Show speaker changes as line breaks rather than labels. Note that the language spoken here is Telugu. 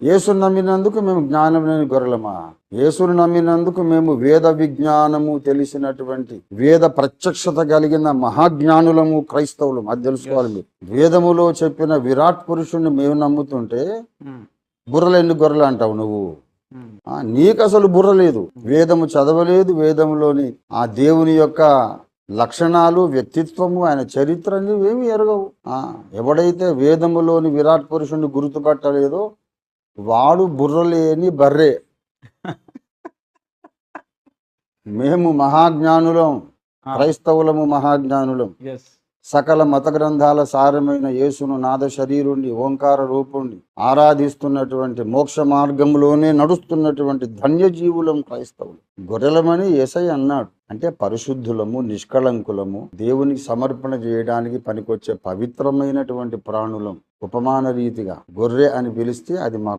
యేసును నమ్మినందుకు మేము జ్ఞానం లేని గొర్రెలమా? యేసును నమ్మినందుకు మేము వేద విజ్ఞానము తెలిసినటువంటి వేద ప్రత్యక్షత కలిగిన మహాజ్ఞానులము క్రైస్తవులం అది తెలుసుకోవాలి మీరు. వేదములో చెప్పిన విరాట్ పురుషుణ్ణి మేము నమ్ముతుంటే
ఉమ్,
బుర్రలు ఎన్ని గొర్రెలు అంటావు నువ్వు. ఆ, నీకు అసలు బుర్ర లేదు. వేదము చదవలేదు వేదములోని ఆ దేవుని యొక్క లక్షణాలు వ్యక్తిత్వము ఆయన చరిత్ర ఏమి ఎరగవు. ఆ, ఎవడైతే వేదములోని విరాట్ పురుషుణ్ణి గుర్తుపట్టలేదో వాడు బుర్రలేని బర్రె. మేము మహాజ్ఞానులం క్రైస్తవులము మహాజ్ఞానులం. సకల మత గ్రంథాల సారమైన యేసును నాద శరీరుణ్ణి ఓంకార రూపుణ్ణి ఆరాధిస్తున్నటువంటి మోక్ష మార్గంలోనే నడుస్తున్నటువంటి ధన్యజీవులం క్రైస్తవులు. గొర్రెలమని ఏసై అన్నాడు. అంటే పరిశుద్ధులము నిష్కళంకులము దేవునికి సమర్పణ చేయడానికి పనికొచ్చే పవిత్రమైనటువంటి ప్రాణులం ఉపమాన రీతిగా గొర్రె అని పిలిస్తే అది మా